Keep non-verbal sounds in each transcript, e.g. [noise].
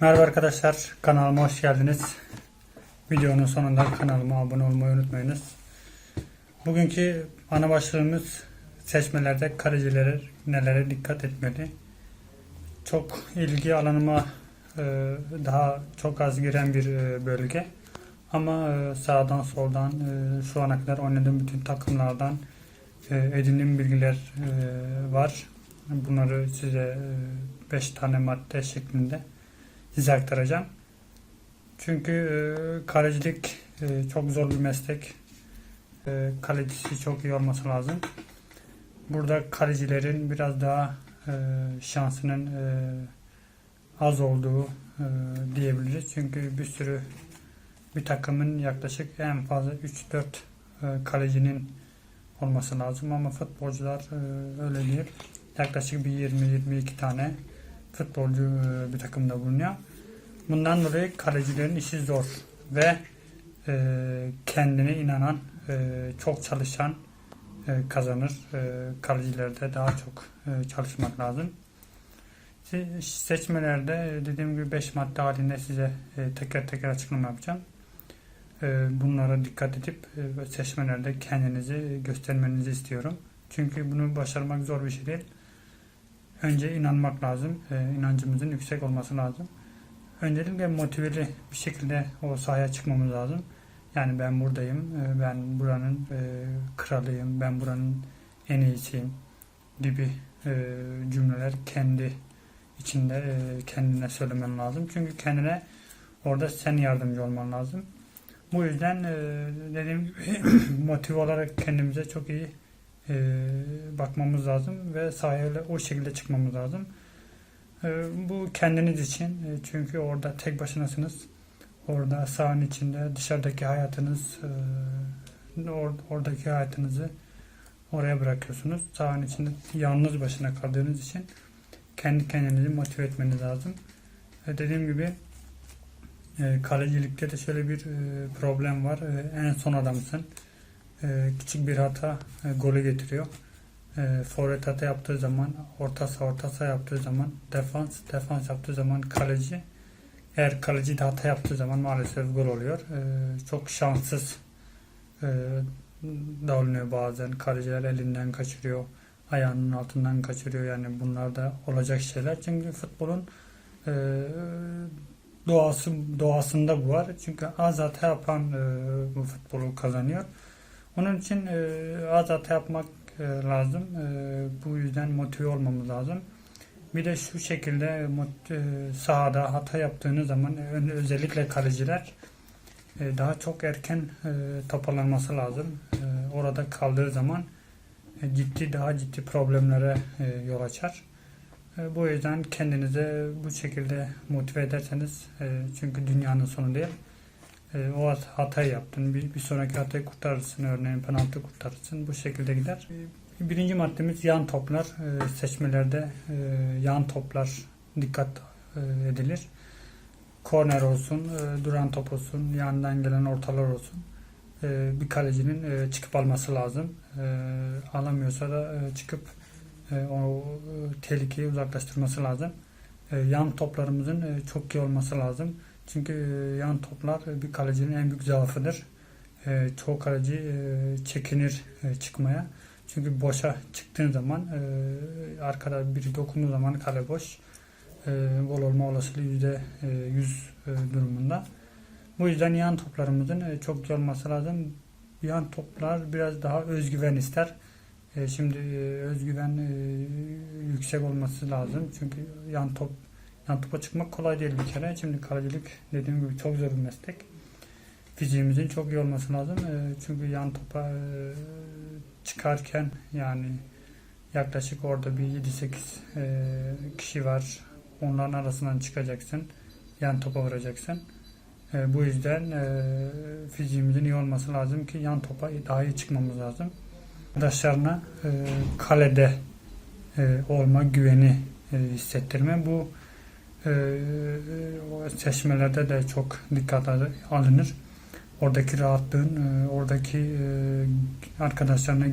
Merhaba arkadaşlar, kanalıma hoş geldiniz. Videonun sonunda kanalıma abone olmayı unutmayınız. Bugünkü ana başlığımız seçmelerde kalecilere nelere dikkat etmeli. Çok ilgi alanıma e, daha çok az giren bir e, bölge. Ama e, sağdan soldan şu ana kadar oynadığım bütün takımlardan edindiğim bilgiler var. Bunları size 5 tane madde şeklinde size aktaracağım. Çünkü e, kalecilik e, çok zor bir meslek. E, kalecisi çok iyi olması lazım. Burada kalecilerin biraz daha e, şansının e, az olduğu e, diyebiliriz. Çünkü bir sürü bir takımın yaklaşık en fazla 3-4 e, kalecinin olması lazım ama futbolcular e, öyle değil. Yaklaşık bir 20-22 tane futbolcu e, bir takımda bulunuyor. Bundan dolayı kalecilerin işi zor ve e, kendine inanan, e, çok çalışan e, kazanır. E, kalecilerde daha çok e, çalışmak lazım. Se- Seçmelerde dediğim gibi 5 madde halinde size e, teker teker açıklama yapacağım. E, bunlara dikkat edip e, seçmelerde kendinizi göstermenizi istiyorum. Çünkü bunu başarmak zor bir şey değil. Önce inanmak lazım. E, inancımızın yüksek olması lazım. Öncelikle motiveli bir şekilde o sahaya çıkmamız lazım. Yani ben buradayım, e, ben buranın e, kralıyım, ben buranın en iyisiyim gibi e, cümleler kendi içinde kendine söylemen lazım. Çünkü kendine orada sen yardımcı olman lazım. Bu yüzden dediğim gibi [coughs] motive olarak kendimize çok iyi bakmamız lazım ve sahaya o şekilde çıkmamız lazım. E, bu kendiniz için e, çünkü orada tek başınasınız. Orada sahanın içinde dışarıdaki hayatınız e, or, oradaki hayatınızı oraya bırakıyorsunuz. Sahanın içinde yalnız başına kaldığınız için kendi kendinizi motive etmeniz lazım. Dediğim gibi e, kalecilikte de şöyle bir problem var. En son adamsın. Küçük bir hata golü getiriyor. E, forvet hata yaptığı zaman, orta saha orta saha yaptığı zaman, defans defans yaptığı zaman kaleci eğer kaleci de hata yaptığı zaman maalesef gol oluyor. E, çok şanssız e, davranıyor bazen. Kaleciler elinden kaçırıyor, ayağının altından kaçırıyor. Yani bunlar da olacak şeyler. Çünkü futbolun e, doğası doğasında bu var. Çünkü az hata yapan e, bu futbolu kazanıyor. Onun için e, az hata yapmak lazım. E, bu yüzden motive olmamız lazım. Bir de şu şekilde e, sahada hata yaptığınız zaman e, özellikle kaleciler e, daha çok erken e, toparlanması lazım. E, orada kaldığı zaman e, ciddi daha ciddi problemlere e, yol açar. E, bu yüzden kendinize bu şekilde motive ederseniz e, çünkü dünyanın sonu değil. E, o hat- hatayı yaptın. Bir, bir sonraki hatayı kurtarırsın. Örneğin penaltı kurtarırsın. Bu şekilde gider. E, Birinci maddemiz yan toplar. E, seçmelerde e, yan toplar dikkat e, edilir. Korner olsun, e, duran top olsun, yandan gelen ortalar olsun. E, bir kalecinin e, çıkıp alması lazım. E, alamıyorsa da e, çıkıp e, o e, tehlikeyi uzaklaştırması lazım. E, yan toplarımızın e, çok iyi olması lazım. Çünkü e, yan toplar e, bir kalecinin en büyük zaafıdır. E, çoğu kaleci çekinir çıkmaya. Çünkü boşa çıktığın zaman arkada biri dokunduğu zaman kale boş. Gol olma olasılığı yüzde e, yüz e, durumunda. Bu yüzden yan toplarımızın çok iyi olması lazım. Yan toplar biraz daha özgüven ister. Şimdi özgüven yüksek olması lazım. Çünkü yan top yan topa çıkmak kolay değil bir kere. Şimdi kalecilik dediğim gibi çok zor bir meslek. Fiziğimizin çok iyi olması lazım. E, çünkü yan topa e, çıkarken yani yaklaşık orada bir 7-8 e, kişi var. Onların arasından çıkacaksın. Yan topa vuracaksın. E, bu yüzden fiziğimizin iyi olması lazım ki yan topa daha iyi çıkmamız lazım. Arkadaşlarına e, kalede olma güveni e, hissettirme. Bu e, o seçmelerde de çok dikkat al- alınır. Oradaki rahatlığın, e, oradaki e, arkadaşlarına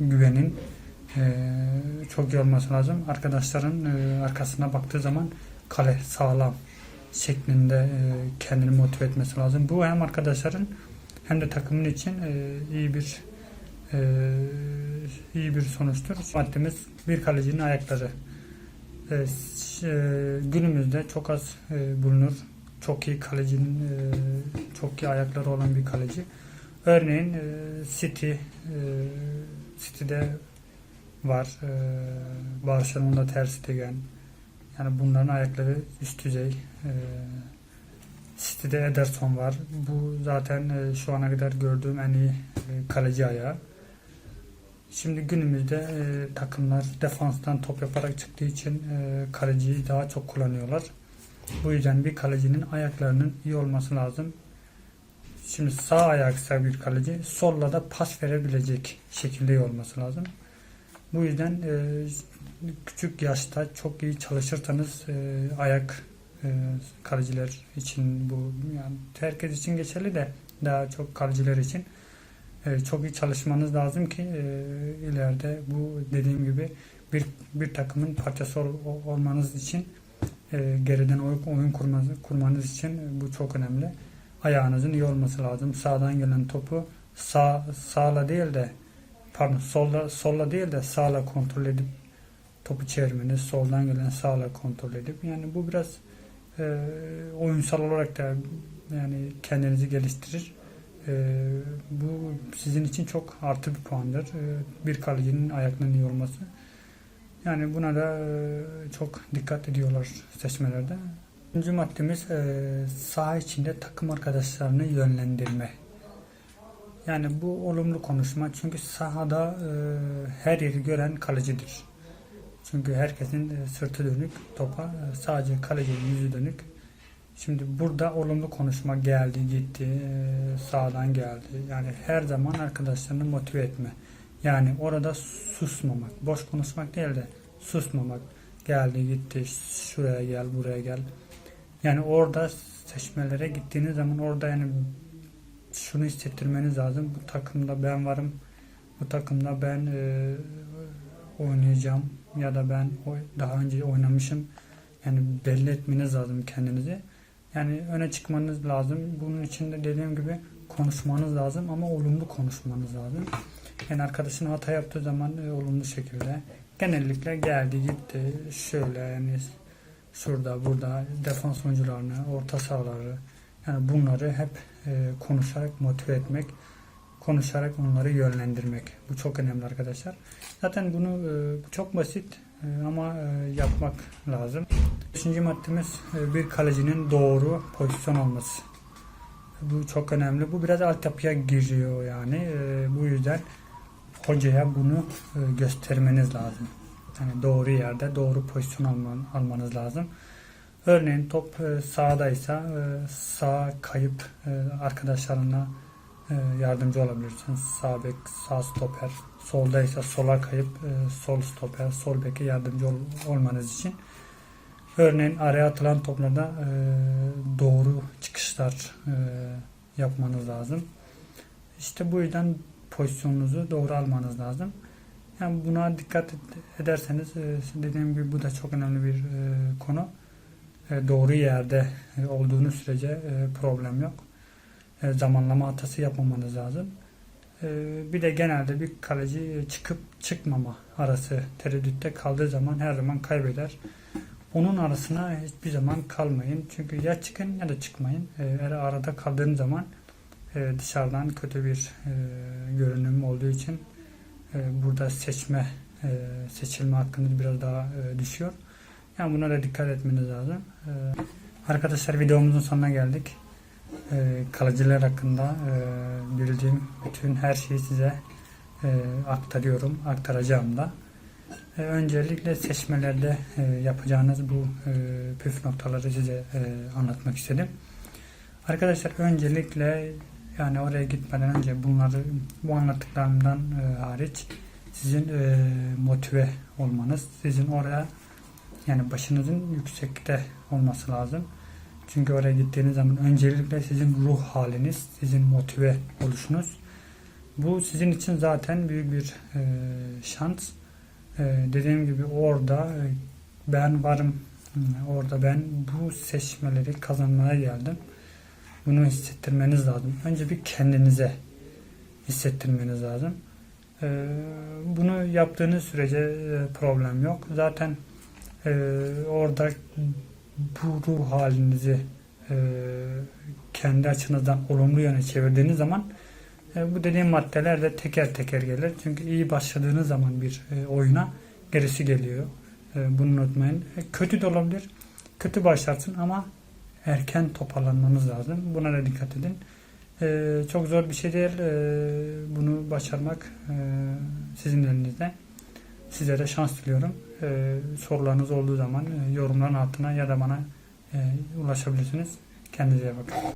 güvenin e, çok iyi olması lazım. Arkadaşların arkasına baktığı zaman kale sağlam şeklinde kendini motive etmesi lazım. Bu hem arkadaşların hem de takımın için iyi bir iyi bir sonuçtur. Maddemiz bir kalecinin ayakları. E, ş- e, günümüzde çok az e, bulunur. Çok iyi kalecinin e, çok iyi ayakları olan bir kaleci. Örneğin City City'de var. Barcelona'da Ter Stegen. Yani bunların ayakları üst düzey. City'de Ederson var. Bu zaten şu ana kadar gördüğüm en iyi kaleci ayağı. Şimdi günümüzde e, takımlar defanstan top yaparak çıktığı için e, kaleciyi daha çok kullanıyorlar. Bu yüzden bir kalecinin ayaklarının iyi olması lazım. Şimdi sağ ayaksa bir kaleci solla da pas verebilecek şekilde iyi olması lazım. Bu yüzden e, küçük yaşta çok iyi çalışırsanız e, ayak e, kaleciler için bu yani herkes için geçerli de daha çok kaleciler için çok iyi çalışmanız lazım ki e, ileride bu dediğim gibi bir bir takımın parçası ol- ol- olmanız için e, geriden oyun, oyun kurmanız, kurmanız için bu çok önemli. Ayağınızın iyi olması lazım. Sağdan gelen topu sağ sağla değil de pardon solla solla değil de sağla kontrol edip topu çevirmeniz, soldan gelen sağla kontrol edip yani bu biraz e, oyunsal olarak da yani kendinizi geliştirir. E, bu sizin için çok artı bir puandır. E, bir kalecinin ayaklarının iyi olması. Yani buna da e, çok dikkat ediyorlar seçmelerde. Üçüncü maddemiz e, saha içinde takım arkadaşlarını yönlendirme. Yani bu olumlu konuşma çünkü sahada e, her yeri gören kalecidir. Çünkü herkesin e, sırtı dönük topa e, sadece kalecinin yüzü dönük. Şimdi burada olumlu konuşma geldi gitti e, sağdan geldi. Yani her zaman arkadaşlarını motive etme. Yani orada susmamak, boş konuşmak değil de susmamak. Geldi gitti şuraya gel buraya gel. Yani orada seçmelere gittiğiniz zaman orada yani şunu hissettirmeniz lazım. Bu takımda ben varım. Bu takımda ben e, oynayacağım ya da ben daha önce oynamışım. Yani belli etmeniz lazım kendinizi. Yani öne çıkmanız lazım. Bunun için de dediğim gibi konuşmanız lazım ama olumlu konuşmanız lazım. Yani arkadaşın hata yaptığı zaman e, olumlu şekilde genellikle geldi gitti şöyle yani şurada burada defans oyuncularını orta sahaları yani bunları hep e, konuşarak motive etmek konuşarak onları yönlendirmek bu çok önemli arkadaşlar zaten bunu e, çok basit ama e, yapmak lazım. Üçüncü maddemiz e, bir kalecinin doğru pozisyon alması. Bu çok önemli. Bu biraz altyapıya giriyor yani. E, bu yüzden hocaya bunu göstermeniz lazım. Yani doğru yerde doğru pozisyon alman, almanız lazım. Örneğin top sağdaysa sağ kayıp arkadaşlarına yardımcı olabilirsiniz. Sağ bek, sağ stoper. Soldaysa sola kayıp e, sol stoper, sol beke yardımcı ol- olmanız için. Örneğin araya atılan toplarda e, doğru çıkışlar e, yapmanız lazım. İşte bu yüzden pozisyonunuzu doğru almanız lazım. Yani buna dikkat ed- ederseniz dediğim gibi bu da çok önemli bir konu. Doğru yerde olduğunuz sürece problem yok. E, Zamanlama hatası yapmamanız lazım. E, Bir de genelde bir kaleci çıkıp çıkmama arası tereddütte kaldığı zaman her zaman kaybeder. Onun arasına hiçbir zaman kalmayın. Çünkü ya çıkın ya da çıkmayın. E, Eğer arada kaldığınız zaman dışarıdan kötü bir görünüm olduğu için burada seçme seçilme hakkınız biraz daha düşüyor. Yani buna da dikkat etmeniz lazım. Arkadaşlar videomuzun sonuna geldik. E, Kalıcılar hakkında e, bildiğim bütün her şeyi size e, aktarıyorum, aktaracağım da. E, Öncelikle seçmelerde yapacağınız bu püf noktaları size anlatmak istedim. Arkadaşlar öncelikle yani oraya gitmeden önce bunları bu anlattıklarımdan hariç sizin motive olmanız, sizin oraya yani başınızın yüksekte olması lazım. Çünkü oraya gittiğiniz zaman öncelikle sizin ruh haliniz, sizin motive oluşunuz. Bu sizin için zaten büyük bir e, şans. E, dediğim gibi orada e, ben varım Orada ben bu seçmeleri kazanmaya geldim. Bunu hissettirmeniz lazım. Önce bir kendinize hissettirmeniz lazım. Ee, Bunu yaptığınız sürece e, problem yok. Zaten e, orada bu ruh halinizi e, kendi açınızdan olumlu yöne çevirdiğiniz zaman e, bu dediğim maddeler de teker teker gelir. Çünkü iyi başladığınız zaman bir e, oyuna gerisi geliyor. E, bunu unutmayın. E, kötü de olabilir. Kötü başlarsın ama erken toparlanmanız lazım. Buna da dikkat edin. E, çok zor bir şey değil. E, bunu başarmak e, sizin elinizde. Sizlere şans diliyorum. E, sorularınız olduğu zaman e, yorumların altına ya da bana e, ulaşabilirsiniz. Kendinize bakın.